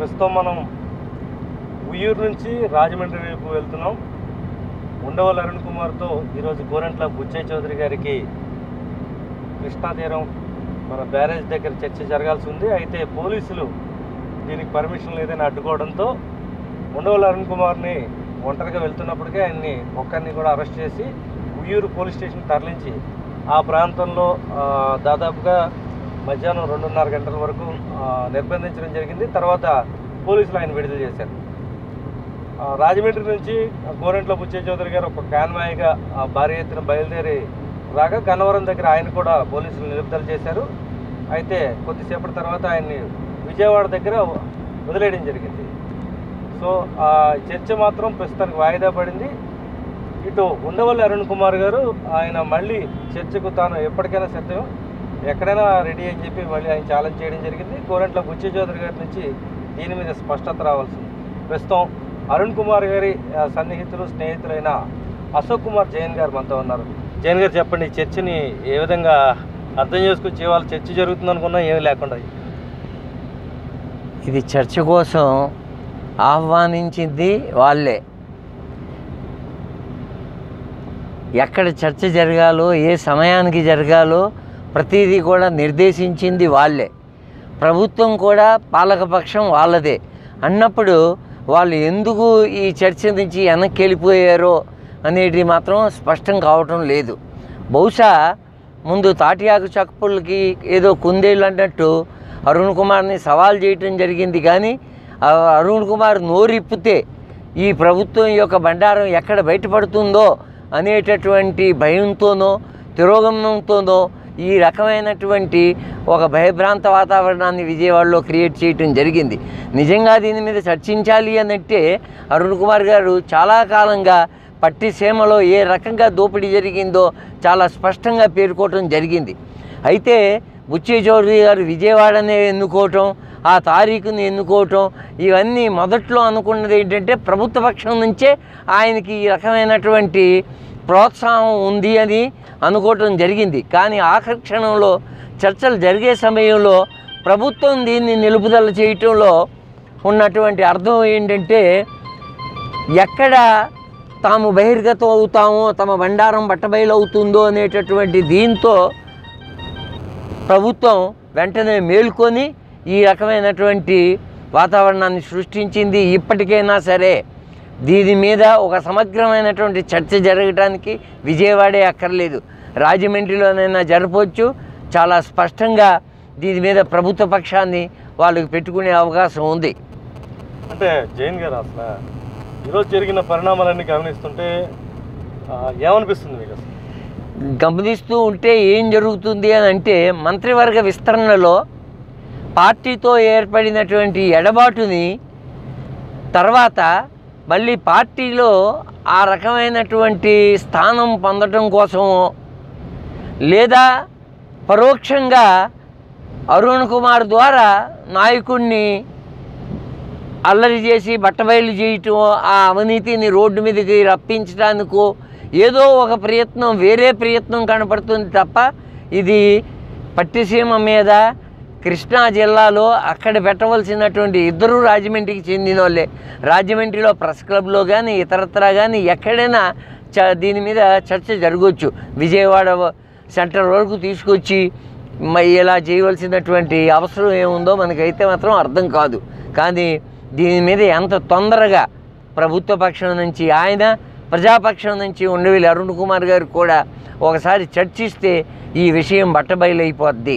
ప్రస్తుతం మనం ఉయ్యూరు నుంచి రాజమండ్రి వైపు వెళ్తున్నాం. ఉండవల్ అరుణ్ కుమార్తో ఈరోజు గోరంట్ల బుచ్చయ్య చౌదరి గారికి కృష్ణా తీరం మన బ్యారేజ్ దగ్గర చర్చ జరగాల్సి ఉంది. అయితే పోలీసులు దీనికి పర్మిషన్ లేదని అడ్డుకోవడంతో ఉండవల్ అరుణ్ కుమార్ని ఒంటరిగా వెళ్తున్నప్పటికే ఆయన్ని ఒక్కరిని కూడా అరెస్ట్ చేసి ఉయ్యూరు పోలీస్ స్టేషన్ తరలించి ఆ ప్రాంతంలో దాదాపుగా మధ్యాహ్నం రెండున్నర గంటల వరకు నిర్బంధించడం జరిగింది. తర్వాత పోలీసులు ఆయన విడుదల చేశారు. రాజమండ్రి నుంచి గోరెంట్ల బుచ్చే చౌదరి గారు ఒక కాన్వాయిగా భారీ ఎత్తున బయలుదేరి రాగా గన్నవరం దగ్గర ఆయన కూడా పోలీసులు నిలుపుదల చేశారు. అయితే కొద్దిసేపటి తర్వాత ఆయన్ని విజయవాడ దగ్గర వదిలేయడం జరిగింది. సో ఆ చర్చ మాత్రం ప్రస్తుతానికి వాయిదా పడింది. ఇటు ఉండవల్లి అరుణ్ కుమార్ గారు ఆయన మళ్ళీ చర్చకు తాను ఎప్పటికైనా సిద్ధం. ఎక్కడైనా రెడీ అని చెప్పి మళ్ళీ ఆయన ఛాలెంజ్ చేయడం జరిగింది. గోరంట్ల బుచ్చి చౌదరి గారి నుంచి దీని మీద స్పష్టత రావాల్సింది. ప్రస్తుతం అరుణ్ కుమార్ గారి ఆ, సన్నిహితులు స్నేహితులైన అశోక్ కుమార్ జైన్ గారు మనతో ఉన్నారు. జైన్ గారు చెప్పండి ఈ చర్చని ఏ విధంగా అర్థం చేసుకొచ్చి వాళ్ళ చర్చ జరుగుతుంది అనుకున్నా ఏమీ లేకుండా ఇది చర్చ కోసం ఆహ్వానించింది వాళ్ళే. ఎక్కడ చర్చ జరగాలో ఏ సమయానికి జరగాలో ప్రతిదీ కూడా నిర్దేశించింది వాళ్ళే. ప్రభుత్వం కూడా పాలకపక్షం వాళ్ళదే. అన్నప్పుడు వాళ్ళు ఎందుకు ఈ చర్చ నుంచి వెనక్కి వెళ్ళిపోయారో అనేది మాత్రం స్పష్టం కావటం లేదు. బహుశా ముందు తాటియాకు చక్కపుళ్ళకి ఏదో కుందేళ్ళు అన్నట్టు అరుణ్ కుమార్ని సవాల్ చేయటం జరిగింది కానీ అరుణ్ కుమార్ నోరిప్పితే ఈ ప్రభుత్వం యొక్క బండారం ఎక్కడ బయటపడుతుందో అనేటటువంటి భయంతోనో తిరోగమనంతోనో ఈ రకమైనటువంటి ఒక భయభ్రాంత వాతావరణాన్ని విజయవాడలో క్రియేట్ చేయటం జరిగింది. నిజంగా దీని మీద చర్చించాలి అన్నట్టే అరుణ్ కుమార్ గారు చాలా కాలంగా పట్టిసీమలో ఏ రకంగా దోపిడీ జరిగిందో చాలా స్పష్టంగా పేర్కోవటం జరిగింది. అయితే బుచ్చి చౌదరి గారు విజయవాడనే ఎన్నుకోవటం ఆ తారీఖుని ఎన్నుకోవటం ఇవన్నీ మొదట్లో అనుకున్నది ఏంటంటే ప్రభుత్వ పక్షం నుంచే ఆయనకి ఈ రకమైనటువంటి ప్రోత్సాహం ఉంది అని అనుకోవటం జరిగింది. కానీ ఆఖరి క్షణంలో చర్చలు జరిగే సమయంలో ప్రభుత్వం దీన్ని నిలుపుదల చేయటంలో ఉన్నటువంటి అర్థం ఏంటంటే ఎక్కడ తాము బహిర్గతం అవుతామో తమ బండారం బట్టబయలు అవుతుందో అనేటటువంటి దీంతో ప్రభుత్వం వెంటనే మేల్కొని ఈ రకమైనటువంటి వాతావరణాన్ని సృష్టించింది ఇప్పటికైనా సరే. దీని మీద ఒక సమగ్రమైనటువంటి చర్చ జరగడానికి విజయవాడే అక్కర్లేదు. రాజమండ్రిలోనైనా జరపవచ్చు చాలా స్పష్టంగా దీని మీద ప్రభుత్వ పక్షాన్ని వాళ్ళకి పెట్టుకునే అవకాశం ఉంది. అంటే జైన్ గారు అసలు ఈరోజు జరిగిన పరిణామాలన్నీ గమనిస్తుంటే ఏమనిపిస్తుంది మీకు గమనిస్తూ ఉంటే ఏం జరుగుతుంది అని అంటే మంత్రివర్గ విస్తరణలో పార్టీతో ఏర్పడినటువంటి ఎడబాటుని తర్వాత మళ్ళీ పార్టీలో ఆ రకమైనటువంటి స్థానం పొందటం కోసమో లేదా పరోక్షంగా అరుణ్ కుమార్ ద్వారా నాయకుడిని అల్లరి చేసి బట్టబయలు చేయటం ఆ అవినీతిని రోడ్డు మీదకి రప్పించడానికో ఏదో ఒక ప్రయత్నం వేరే ప్రయత్నం కనపడుతుంది తప్ప ఇది పట్టిసీమ మీద కృష్ణా జిల్లాలో అక్కడ పెట్టవలసినటువంటి ఇద్దరు రాజమండ్రికి చెందిన వాళ్ళే రాజమండ్రిలో ప్రెస్ క్లబ్లో కానీ ఇతరత్రా కానీ ఎక్కడైనా చ దీని మీద చర్చ జరగవచ్చు విజయవాడ సెంటర్ వరకు తీసుకొచ్చి ఇలా చేయవలసినటువంటి అవసరం ఏముందో మనకైతే మాత్రం అర్థం కాదు. కానీ దీని మీద ఎంత తొందరగా ప్రభుత్వ పక్షం నుంచి ఆయన ప్రజాపక్షం నుంచి ఉండవల్లి అరుణ్ కుమార్ గారు కూడా ఒకసారి చర్చిస్తే ఈ విషయం బట్టబయలైపోద్ది.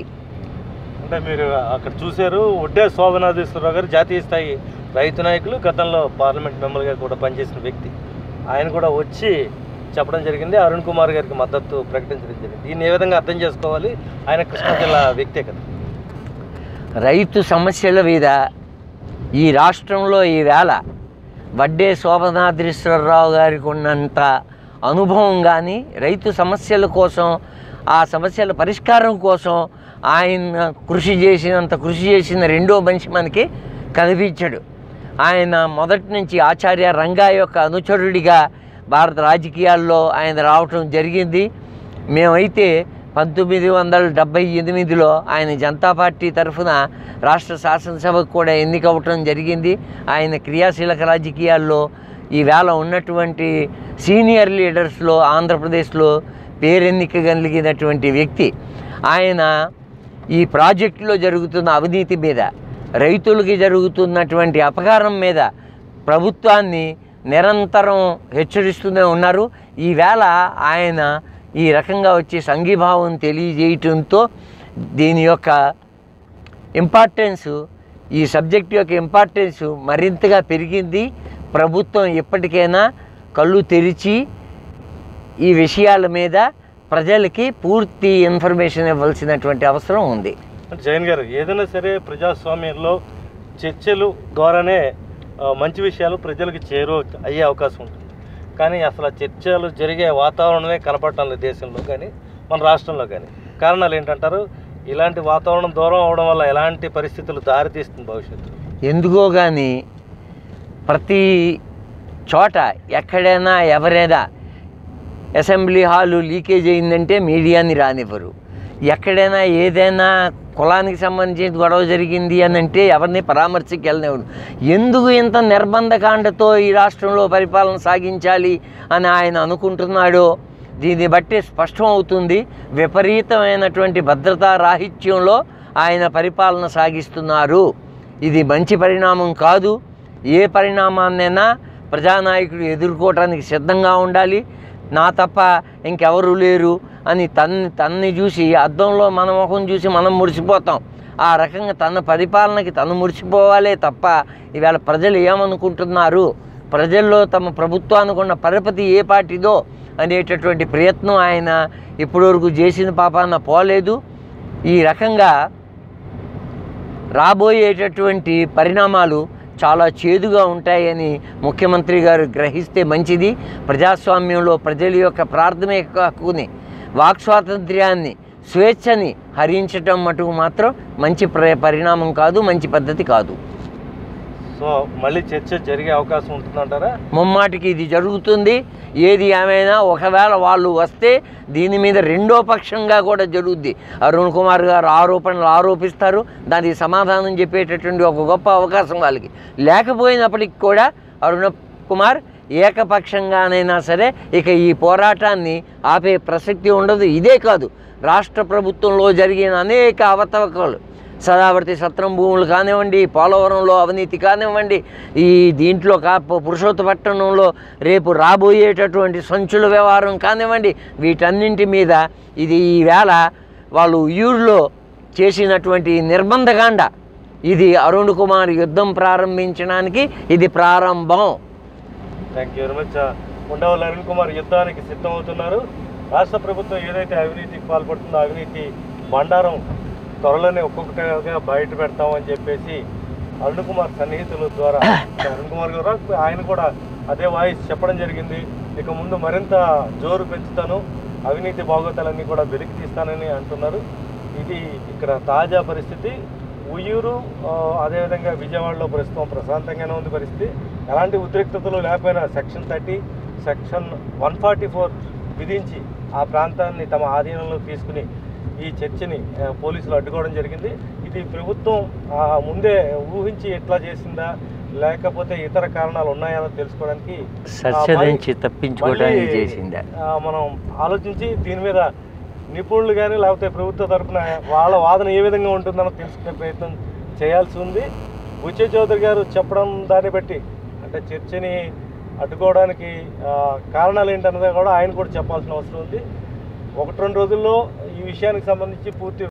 అంటే మీరు అక్కడ చూశారు ఒడ్డే శోభనాథేశ్వరరావు గారు జాతీయ స్థాయి రైతు నాయకులు గతంలో పార్లమెంట్ మెంబర్గా కూడా పనిచేసిన వ్యక్తి. ఆయన కూడా వచ్చి చెప్పడం జరిగింది అరుణ్ కుమార్ గారికి మద్దతు ప్రకటించడం జరిగింది. దీన్ని ఏ విధంగా అర్థం చేసుకోవాలి? ఆయన కృష్ణా జిల్లా వ్యక్తే కదా. రైతు సమస్యల మీద ఈ రాష్ట్రంలో ఈవేళ వడ్డే శోభనాద్రీశ్వరరావు గారికి ఉన్నంత అనుభవం కానీ రైతు సమస్యల కోసం ఆ సమస్యల పరిష్కారం కోసం ఆయన కృషి చేసినంత కృషి చేసిన రెండో మనిషి మనకి కనిపించడు. ఆయన మొదటి నుంచి ఆచార్య రంగా యొక్క అనుచరుడిగా భారత రాజకీయాల్లో ఆయన రావటం జరిగింది. మేమైతే పంతొమ్మిది వందల డెబ్భై ఎనిమిదిలో ఆయన జనతా పార్టీ తరఫున రాష్ట్ర శాసనసభకు కూడా ఎన్నికవటం జరిగింది. ఆయన క్రియాశీలక రాజకీయాల్లో ఈవేళ ఉన్నటువంటి సీనియర్ లీడర్స్లో ఆంధ్రప్రదేశ్లో పేరెన్నికగలిగినటువంటి వ్యక్తి. ఆయన ఈ ప్రాజెక్టులో జరుగుతున్న అవినీతి మీద రైతులకి జరుగుతున్నటువంటి అపకారం మీద ప్రభుత్వాన్ని నిరంతరం హెచ్చరిస్తూనే ఉన్నారు. ఈవేళ ఆయన ఈ రకంగా వచ్చి సంఘీభావం తెలియజేయటంతో దీని యొక్క ఇంపార్టెన్సు ఈ సబ్జెక్ట్ యొక్క ఇంపార్టెన్స్ మరింతగా పెరిగింది. ప్రభుత్వం ఎప్పటికైనా కళ్ళు తెరిచి ఈ విషయాల మీద ప్రజలకి పూర్తి ఇన్ఫర్మేషన్ ఇవ్వాల్సినటువంటి అవసరం ఉంది. జైన్ గారు ఏదైనా సరే ప్రజాస్వామ్యంలో చర్చలు ద్వారానే మంచి విషయాలు ప్రజలకు చేరు అయ్యే అవకాశం ఉంటుంది. కానీ అసలు చర్చలు జరిగే వాతావరణమే కనపడటం లేదు దేశంలో కానీ మన రాష్ట్రంలో కానీ. కారణాలు ఏంటంటారు? ఇలాంటి వాతావరణం దూరం అవడం వల్ల ఎలాంటి పరిస్థితులు దారితీస్తుంది భవిష్యత్తు ఎందుకో కానీ ప్రతి చోట ఎక్కడైనా ఎవరైనా అసెంబ్లీ హాలు లీకేజ్ అయిందంటే మీడియాని రానివ్వరు. ఎక్కడైనా ఏదైనా కులానికి సంబంధించిన గొడవ జరిగింది అని అంటే ఎవరిని పరామర్శకి వెళ్ళనివ్వరు ఎందుకు ఇంత నిర్బంధకాండతో ఈ రాష్ట్రంలో పరిపాలన సాగించాలి అని ఆయన అనుకుంటున్నాడో దీన్ని బట్టి స్పష్టం అవుతుంది. విపరీతమైనటువంటి భద్రతా రాహిత్యంలో ఆయన పరిపాలన సాగిస్తున్నారు. ఇది మంచి పరిణామం కాదు. ఏ పరిణామాన్నైనా ప్రజానాయకుడు ఎదుర్కోవటానికి సిద్ధంగా ఉండాలి. నా తప్ప ఇంకెవరు లేరు అని తన్ని తన్ని చూసి అద్దంలో మన ముఖం చూసి మనం మురిసిపోతాం. ఆ రకంగా తన పరిపాలనకి తను మురిసిపోవాలే తప్ప ఇవాళ ప్రజలు ఏమనుకుంటున్నారు? ప్రజల్లో తమ ప్రభుత్వానికి ఉన్న పరపతి ఏ పార్టీదో అనేటటువంటి ప్రయత్నం ఆయన ఇప్పటివరకు చేసిన పాపాన పోలేదు. ఈ రకంగా రాబోయేటటువంటి పరిణామాలు చాలా చేదుగా ఉంటాయని ముఖ్యమంత్రి గారు గ్రహిస్తే మంచిది. ప్రజాస్వామ్యంలో ప్రజల యొక్క ప్రాథమిక హక్కుని వాక్ స్వాతంత్ర్యాన్ని స్వేచ్ఛని హరించటం మటుకు మాత్రం మంచి ప్ర పరిణామం కాదు మంచి పద్ధతి కాదు. సో మళ్ళీ చర్చ జరిగే అవకాశం ఉంటుందంటారా? ముమ్మాటికి ఇది జరుగుతుంది. ఏది ఏమైనా ఒకవేళ వాళ్ళు వస్తే దీని మీద రెండో పక్షంగా కూడా జరుగుద్ది. అరుణ్ కుమార్ గారు ఆరోపణలు ఆరోపిస్తారు. దానికి సమాధానం చెప్పేటటువంటి ఒక గొప్ప అవకాశం వాళ్ళకి. లేకపోయినప్పటికి కూడా అరుణ కుమార్ ఏకపక్షంగానైనా సరే ఇక ఈ పోరాటాన్ని ఆపే ప్రసక్తి ఉండదు. ఇదే కాదు రాష్ట్ర ప్రభుత్వంలో జరిగిన అనేక అవతవకలు. సదావర్తి సత్రం భూములు కానివ్వండి పోలవరంలో అవినీతి కానివ్వండి ఈ దీంట్లో కా పురుషోత్తపట్టణంలో రేపు రాబోయేటటువంటి సంచుల వ్యవహారం కానివ్వండి వీటన్నింటి మీద ఇది ఈవేళ వాళ్ళు ఊరిలో చేసినటువంటి నిర్బంధకాండ. ఇది అరుణ్ కుమార్ యుద్ధం ప్రారంభించడానికి ఇది ప్రారంభం. Thank you very much Undavalli Arun Kumar యుద్ధానికి సిద్ధమవుతున్నారు. రాష్ట్ర ప్రభుత్వం ఏదైతే అవినీతికి పాల్పడుతుందో అవినీతి బండారం త్వరలోనే ఒక్కొక్కటిగా బయట పెడతామని చెప్పేసి అరుణ్ కుమార్ సన్నిహితుల ద్వారా అరుణ్ కుమార్ గారు ఆయన కూడా అదే వాయిస్ చెప్పడం జరిగింది. ఇక ముందు మరింత జోరు పెంచుతాను. అవినీతి బాగోతాలన్నీ కూడా వెలికి తీస్తానని అంటున్నారు. ఇది ఇక్కడ తాజా పరిస్థితి. ఉయ్యూరు అదేవిధంగా విజయవాడలో ప్రస్తుతం ప్రశాంతంగానే ఉంది పరిస్థితి. ఎలాంటి ఉద్రిక్తతలు లేకపోయినా section thirty section one forty four విధించి ఆ ప్రాంతాన్ని తమ ఆధీనంలో తీసుకుని ఈ చర్చని పోలీసులు అడ్డుకోవడం జరిగింది. ఇది ప్రభుత్వం ఆ, ముందే ఊహించి ఎట్లా చేసిందా లేకపోతే ఇతర కారణాలు ఉన్నాయా తెలుసుకోవడానికి తప్పించుకోవడానికి చేసిందా? మనం ఆలోచించి దీని మీద నిపుణులు కానీ లేకపోతే ప్రభుత్వ తరపున వాళ్ళ వాదన ఏ విధంగా ఉంటుందనో తెలుసుకునే ప్రయత్నం చేయాల్సి ఉంది. బుచ్చే చౌదరి గారు చెప్పడం దాన్ని బట్టి అంటే చర్చని అడ్డుకోవడానికి కారణాలు ఏంటన్నది కూడా ఆయన కూడా చెప్పాల్సిన అవసరం ఉంది. ఒకటి రెండు రోజుల్లో ఈ విషయానికి సంబంధించి పూర్తి